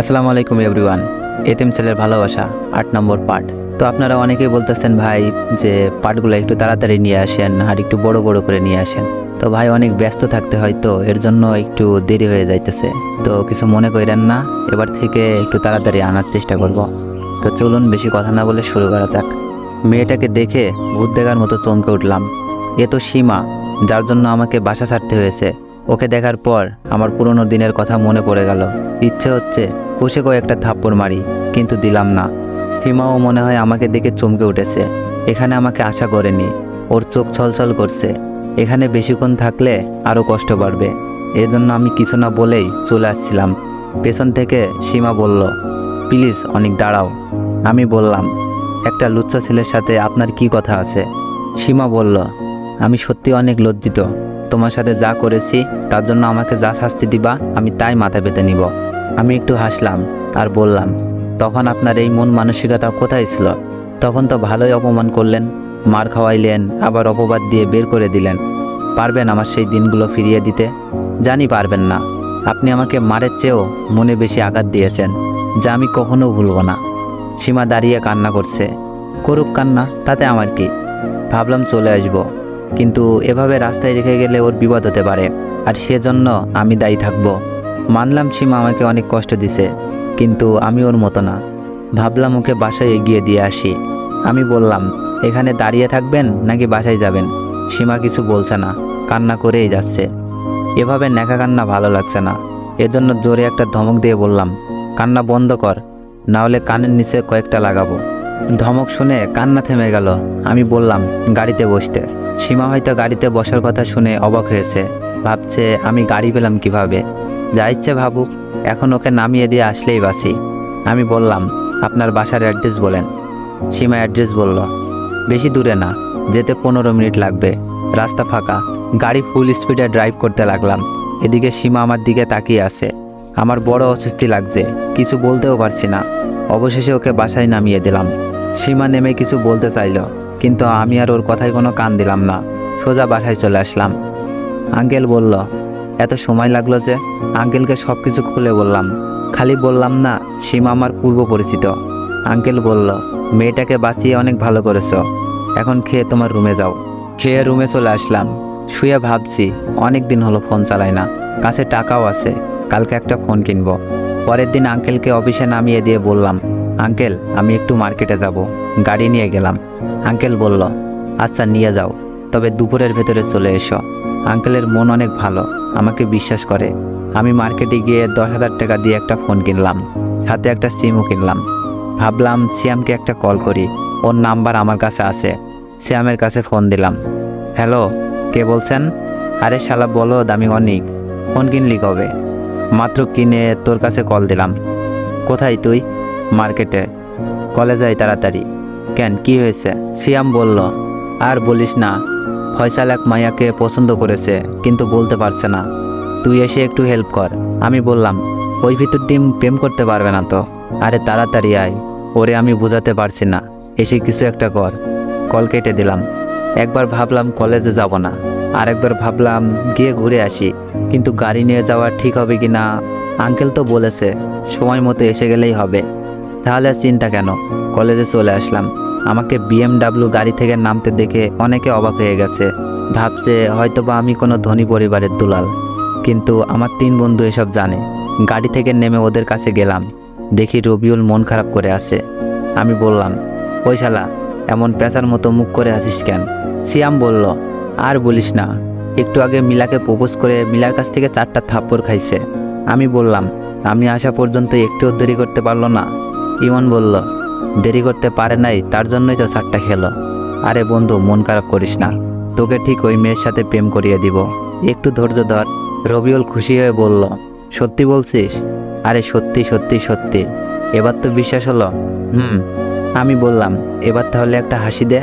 আসসালামু আলাইকুম এভরিওয়ান, এতিম ছেলের ভালোবাসা, আট নম্বর পার্ট। তো আপনারা অনেকেই বলতেছেন ভাই যে পার্টগুলো একটু তাড়াতাড়ি নিয়ে আসেন আর একটু বড় বড় করে নিয়ে আসেন। তো ভাই অনেক ব্যস্ত থাকতে হয় তো, এর জন্য একটু দেরি হয়ে যাইতেছে। তো কিছু মনে করেন না, এবার থেকে একটু তাড়াতাড়ি আনার চেষ্টা করব। তো চলুন বেশি কথা না বলে শুরু করা যাক। মেয়েটাকে দেখে ভূত দেখার মতো চমকে উঠলাম। এ তো সীমা, যার জন্য আমাকে বাসা ছাড়তে হয়েছে। ওকে দেখার পর আমার পুরনো দিনের কথা মনে পড়ে গেল। ইচ্ছে হচ্ছে কষে কয়েকটা থাপ্পড় মারি, কিন্তু দিলাম না। সীমাও মনে হয় আমাকে দেখে চমকে উঠেছে। এখানে আমাকে আশা করেনি। ওর চোখ ছলছল করছে। এখানে বেশিক্ষণ থাকলে আরও কষ্ট বাড়বে। এজন্য আমি কিছু না বলেই চলে আসছিলাম। পেছন থেকে সীমা বলল, প্লিজ, অনেক, দাঁড়াও। আমি বললাম, একটা লুচ্চা ছেলের সাথে আপনার কি কথা আছে? সীমা বলল, আমি সত্যি অনেক লজ্জিত। তোমার সাথে যা করেছি, তার জন্য আমাকে যা শাস্তি দিবা, আমি তাই মাথা পেতে নিব। আমি একটু হাসলাম আর বললাম, তখন আপনার এই মন মানসিকতা কোথায় ছিল? তখন তো ভালোই অপমান করলেন, মার খাওয়াইলেন, আবার অপবাদ দিয়ে বের করে দিলেন। পারবেন আমার সেই দিনগুলো ফিরিয়ে দিতে? জানি পারবেন না। আপনি আমাকে মারের চেয়েও মনে বেশি আঘাত দিয়েছেন, যা আমি কখনো ভুলব না। সীমা দাঁড়িয়ে কান্না করছে। করুক কান্না, তাতে আমার কি? ভাবলাম চলে আসব, কিন্তু এভাবে রাস্তায় রেখে গেলে ওর বিপদ হতে পারে, আর সেজন্য আমি দায়ী থাকব। মানলাম সীমা আমাকে অনেক কষ্ট দিছে, কিন্তু আমি ওর মতো না। ভাবলাম ওকে বাসায় এগিয়ে দিয়ে আসি। আমি বললাম, এখানে দাঁড়িয়ে থাকবেন নাকি বাসায় যাবেন? সীমা কিছু বলছে না, কান্না করেই যাচ্ছে। এভাবে নেকা কান্না ভালো লাগছে না। এজন্য জোরে একটা ধমক দিয়ে বললাম, কান্না বন্ধ কর না হলে কানের নিচে কয়েকটা লাগাবো। ধমক শুনে কান্না থেমে গেল। আমি বললাম, গাড়িতে বসতে। সীমা হয়তো গাড়িতে বসার কথা শুনে অবাক হয়েছে। ভাবছে, আমি গাড়ি পেলাম কীভাবে? যা ইচ্ছে ভাবুক, এখন ওকে নামিয়ে দিয়ে আসলেই বাসি আমি বললাম, আপনার বাসার অ্যাড্রেস বলেন। সীমা অ্যাড্রেস বলল, বেশি দূরে না, যেতে পনেরো মিনিট লাগবে। রাস্তা ফাঁকা, গাড়ি ফুল স্পিডে ড্রাইভ করতে লাগলাম। এদিকে সীমা আমার দিকে তাকিয়ে আছে। আমার বড় অস্বস্তি লাগছে, কিছু বলতেও পারছি না। অবশেষে ওকে বাসায় নামিয়ে দিলাম। সীমা নেমে কিছু বলতে চাইলো, কিন্তু আমি আর ওর কথায় কোনো কান দিলাম না। সোজা বাসায় চলে আসলাম। আঙ্কেল বলল এত সময় লাগল যে আঙ্কেলকে সব কিছু খুলে বললাম। খালি বললাম না, সীমা আমার পূর্ব পরিচিত। আঙ্কেল বলল, মেয়েটাকে বাঁচিয়ে অনেক ভালো করেছ। এখন খেয়ে তোমার রুমে যাও। খেয়ে রুমে চলে আসলাম। শুয়ে ভাবছি, অনেক দিন হলো ফোন চালাই না। কাছে টাকাও আছে, কালকে একটা ফোন কিনবো। পরের দিন আঙ্কেলকে অফিসে নামিয়ে দিয়ে বললাম, আঙ্কেল, আমি একটু মার্কেটে যাব। গাড়ি নিয়ে গেলাম। আঙ্কেল বলল আচ্ছা নিয়ে যাও। তবে দুপুরের ভেতরে চলে এসো। আঙ্কেলের মন অনেক ভালো, আমাকে বিশ্বাস করে। আমি মার্কেটে গিয়ে দশ হাজার টাকা দিয়ে একটা ফোন কিনলাম, সাথে একটা সিমও কিনলাম। ভাবলাম, সিয়ামকে একটা কল করি, ওর নাম্বার আমার কাছে আছে। সিয়ামের কাছে ফোন দিলাম। হ্যালো, কে বলছেন? আরে শালা, বলো, দামি অনেক। ফোন কিনলি কবে? মাত্র কিনে তোর কাছে কল দিলাম। কোথায় তুই? মার্কেটে। কলে যাই তাড়াতাড়ি। কেন, কি হয়েছে? সিয়াম বলল, আর বলিস না ফয়সাল এক মায়াকে পছন্দ করেছে, কিন্তু বলতে পারছে না। তুই এসে একটু হেল্প কর। আমি বললাম, ওই ভিতর ডিম প্রেম করতে পারবে না তো? আরে তাড়াতাড়ি আয়, ওরে আমি বোঝাতে পারছি না। এসে কিছু একটা কর। কল কেটে দিলাম। একবার ভাবলাম কলেজে যাব না আর একবার ভাবলাম গিয়ে ঘুরে আসি, কিন্তু গাড়ি নিয়ে যাওয়া ঠিক হবে কি না? আঙ্কেল তো বলেছে, সময় মতো এসে গেলেই হবে। তাহলে চিন্তা কেন? কলেজে চলে আসলাম। আমাকে বিএমডাব্লিউ গাড়ি থেকে নামতে দেখে অনেকে অবাক হয়ে গেছে। ভাবছে হয়তোবা আমি কোনো ধনী পরিবারের দুলাল। কিন্তু আমার তিন বন্ধু এসব জানে। গাড়ি থেকে নেমে ওদের কাছে গেলাম। দেখি রবিউল মন খারাপ করে আছে। আমি বললাম, ওই শালা, এমন পেঁচার মতো মুখ করে আছিস কেন? সিয়াম বলল, আর বলিস না। একটু আগে মিলাকে প্রপোজ করে মিলার কাছ থেকে চারটা থাপ্পড় খাইছে। আমি বললাম, আমি আসা পর্যন্ত একটুও দেরি করতে পারল না? ইমন বলল দেরি করতে পারে নাই, তার জন্যই তো চারটা খেলো। আরে বন্ধু, মন খারাপ করিস না। তোকে ঠিক ওই মেয়ের সাথে প্রেম করিয়ে দিব। একটু ধৈর্য ধর। রবিউল খুশি হয়ে বলল, সত্যি বলছিস? আরে সত্যি সত্যি সত্যি। এবার তো বিশ্বাস হলো? হুম, আমি বললাম, এবার তাহলে একটা হাসি দে।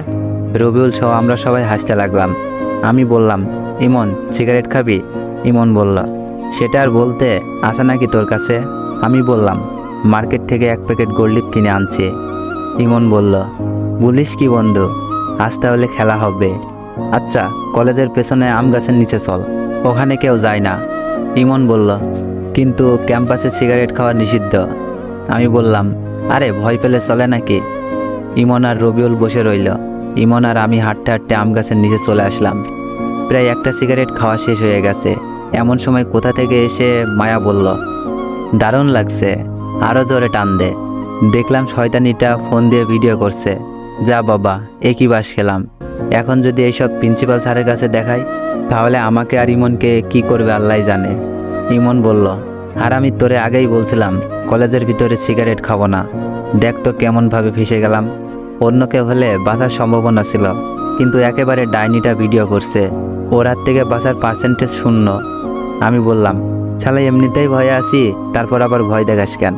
রবিউল সহ আমরা সবাই হাসতে লাগলাম। আমি বললাম, ইমন, সিগারেট খাবি? ইমন বলল, সেটা আর বলতে আসা নাকি তোর কাছে? আমি বললাম, মার্কেট থেকে এক প্যাকেট গোল্ডলিপ কিনে আনছি। ইমন বলল, বলিস কি বন্ধু, আজ তাহলে খেলা হবে। আচ্ছা কলেজের পেছনে আম গাছের নিচে চল, ওখানে কেউ যায় না। ইমন বলল, কিন্তু ক্যাম্পাসে সিগারেট খাওয়া নিষিদ্ধ। আমি বললাম, আরে, ভয় পেলে চলে নাকি? ইমন আর রবিউল বসে রইল। ইমন আর আমি হাঁটতে হাঁটতে আম গাছের নিচে চলে আসলাম। প্রায় একটা সিগারেট খাওয়া শেষ হয়ে গেছে। এমন সময় কোথা থেকে এসে মায়া বলল, দারুণ লাগছে আরও জোরে টান দে। দেখলাম শয়তানিটা ফোন দিয়ে ভিডিও করছে। যা বাবা, একই বাস খেলাম। এখন যদি এইসব প্রিন্সিপাল স্যারের কাছে দেখাই, তাহলে আমাকে আর ইমনকে কি করবে আল্লাহ জানে। ইমন বলল, আর আমি তোরে আগেই বলছিলাম, কলেজের ভিতরে সিগারেট খাব না। দেখ তো কেমনভাবে ফেসে গেলাম। অন্য কেউ হলে বাঁচার সম্ভাবনা ছিল, কিন্তু একেবারে ডাইনিটা ভিডিও করছে। ওর হাত থেকে বাঁচার পার্সেন্টেজ শূন্য। আমি বললাম, শালা, এমনিতেই ভয়ে আছি, তারপর আবার ভয় দেখাস কেন?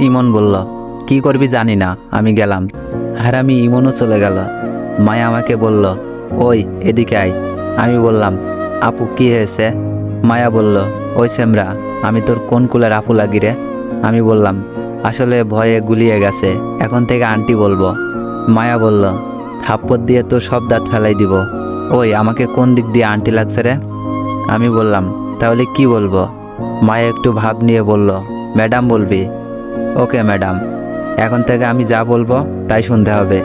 ইমন বলল কি করবি জানি না, আমি গেলাম। আর আমি ইমনও চলে গেল। মায়া আমাকে বলল, ওই, এদিকে আয়। আমি বললাম, আপু, কি হয়েছে? মায়া বলল, ওই সেমরা আমি তোর কোন কুলের আপু লাগি রে? আমি বললাম, আসলে ভয়ে গুলিয়ে গেছে, এখন থেকে আন্টি বলব। মায়া বলল, থাপ্পড় দিয়ে তো সব দাঁত ফেলাই দিব। ওই, আমাকে কোন দিক দিয়ে আন্টি লাগছে রে? আমি বললাম, তাহলে কি বলব? মায়া একটু ভাব নিয়ে বলল, ম্যাডাম বলবি? Okay, madam. এখন থেকে আমি যা বলব তাই শুনতে হবে।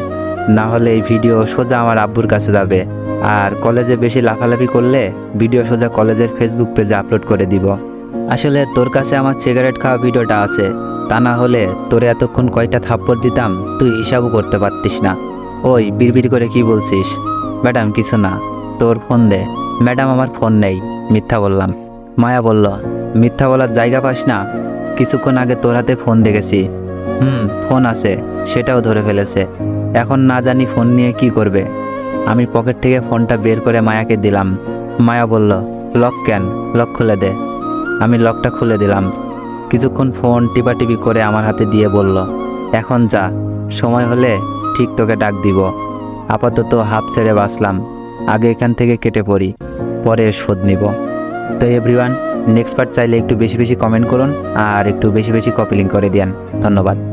না হলে এই ভিডিও সোজা আমার আব্বুর কাছে যাবে। আর কলেজে বেশি লাফালাফি করলে ভিডিও সোজা কলেজের ফেসবুক পেজে আপলোড করে দিব। আসলে তোর কাছে আমার সিগারেট খাওয়া ভিডিওটা আছে। তা না হলে তোরে এতক্ষণ কয়টা থাপ্পড় দিতাম, তুই হিসাবও করতে পারতিস না। ওই বিড়বিড় করে কি বলছিস? ম্যাডাম, কিছু না। তোর ফোন দে। ম্যাডাম, আমার ফোন নেই। মিথ্যা বললাম। মায়া বলল, মিথ্যা বলার জায়গা পাস না। কিছুক্ষণ আগে তোর হাতে ফোন দেখেছি। হুম, ফোন আছে, সেটাও ধরে ফেলেছে। এখন না জানি ফোন নিয়ে কি করবে। আমি পকেট থেকে ফোনটা বের করে মায়াকে দিলাম। মায়া বলল, লক কেন? লক খুলে দে। আমি লকটা খুলে দিলাম। কিছুক্ষণ ফোন টিপাটিপি করে আমার হাতে দিয়ে বলল, এখন যা, সময় হলে ঠিক তোকে ডাক দিব। আপাতত হাফ ছেড়ে বাঁচলাম। আগে এখান থেকে কেটে পড়ি, পরে শোধ নিব। তো এভরিওয়ান নেক্সট পার্ট চাইলে একটু বেশি বেশি কমেন্ট করুন আর একটু বেশি বেশি কপি লিঙ্ক করে দিন ধন্যবাদ।